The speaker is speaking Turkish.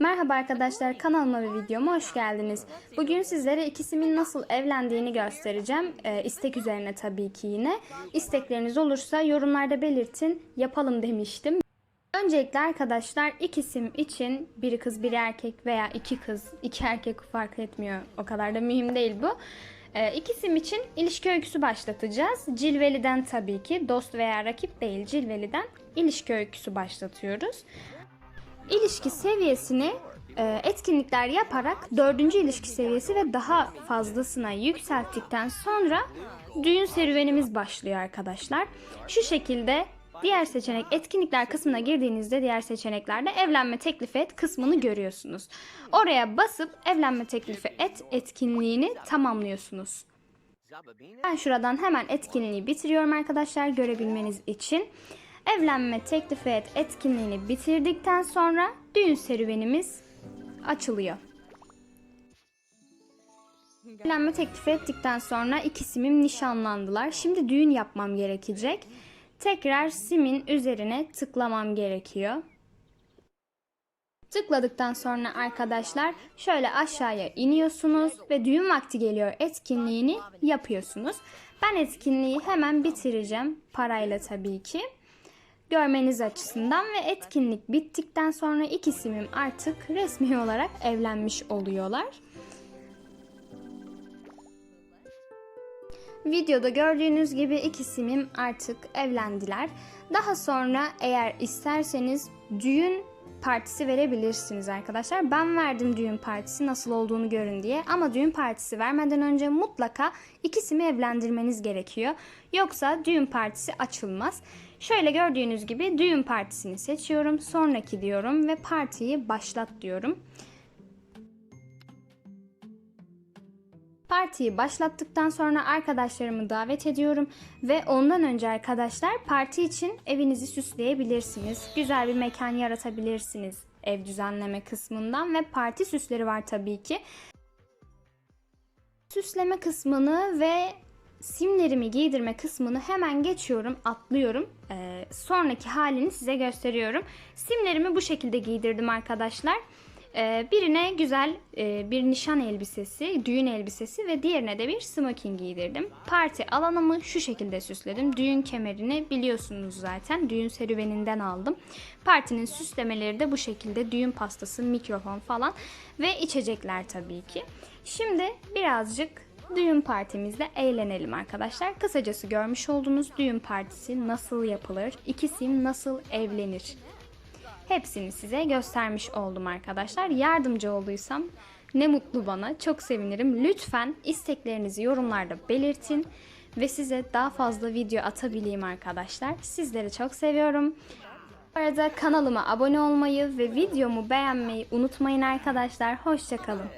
Merhaba arkadaşlar kanalıma ve videoma hoş geldiniz. Bugün sizlere ikisimin nasıl evlendiğini göstereceğim. Ee, istek üzerine tabii ki yine. İstekleriniz olursa yorumlarda belirtin. Yapalım demiştim. Öncelikle arkadaşlar ikisim için biri kız biri erkek veya iki kız iki erkek fark etmiyor. O kadar da mühim değil bu. Ee, ikisim için ilişki öyküsü başlatacağız. Cilveli'den tabii ki dost veya rakip değil Cilveli'den ilişki öyküsü başlatıyoruz. İlişki seviyesini e, etkinlikler yaparak dördüncü ilişki seviyesi ve daha fazlasına yükselttikten sonra düğün serüvenimiz başlıyor arkadaşlar. Şu şekilde diğer seçenek etkinlikler kısmına girdiğinizde diğer seçeneklerde evlenme teklifi et kısmını görüyorsunuz. Oraya basıp evlenme teklifi et etkinliğini tamamlıyorsunuz. Ben şuradan hemen etkinliği bitiriyorum arkadaşlar görebilmeniz için. Evlenme teklifi et etkinliğini bitirdikten sonra düğün serüvenimiz açılıyor. Evlenme teklifi ettikten sonra iki simim nişanlandılar. Şimdi düğün yapmam gerekecek. Tekrar simin üzerine tıklamam gerekiyor. Tıkladıktan sonra arkadaşlar şöyle aşağıya iniyorsunuz ve düğün vakti geliyor etkinliğini yapıyorsunuz. Ben etkinliği hemen bitireceğim parayla tabii ki. Görmeniz açısından ve etkinlik bittikten sonra iki simim artık resmi olarak evlenmiş oluyorlar. Videoda gördüğünüz gibi iki simim artık evlendiler. Daha sonra eğer isterseniz düğün partisi verebilirsiniz arkadaşlar. Ben verdim düğün partisi nasıl olduğunu görün diye. Ama düğün partisi vermeden önce mutlaka ikisini evlendirmeniz gerekiyor. Yoksa düğün partisi açılmaz. Şöyle gördüğünüz gibi düğün partisini seçiyorum. Sonraki diyorum ve partiyi başlat diyorum. Partiyi başlattıktan sonra arkadaşlarımı davet ediyorum ve ondan önce arkadaşlar parti için evinizi süsleyebilirsiniz. Güzel bir mekan yaratabilirsiniz ev düzenleme kısmından ve parti süsleri var tabii ki. Süsleme kısmını ve simlerimi giydirme kısmını hemen geçiyorum, atlıyorum. Ee, sonraki halini size gösteriyorum. Simlerimi bu şekilde giydirdim arkadaşlar. Ee, birine güzel e, bir nişan elbisesi, düğün elbisesi ve diğerine de bir smoking giydirdim. Parti alanımı şu şekilde süsledim. Düğün kemerini biliyorsunuz zaten. Düğün serüveninden aldım. Partinin süslemeleri de bu şekilde. Düğün pastası, mikrofon falan ve içecekler tabii ki. Şimdi birazcık düğün partimizde eğlenelim arkadaşlar. Kısacası görmüş olduğunuz düğün partisi nasıl yapılır? İkisim nasıl evlenir? Hepsini size göstermiş oldum arkadaşlar. Yardımcı olduysam ne mutlu bana. Çok sevinirim. Lütfen isteklerinizi yorumlarda belirtin ve size daha fazla video atabileyim arkadaşlar. Sizleri çok seviyorum. Bu arada kanalıma abone olmayı ve videomu beğenmeyi unutmayın arkadaşlar. Hoşçakalın.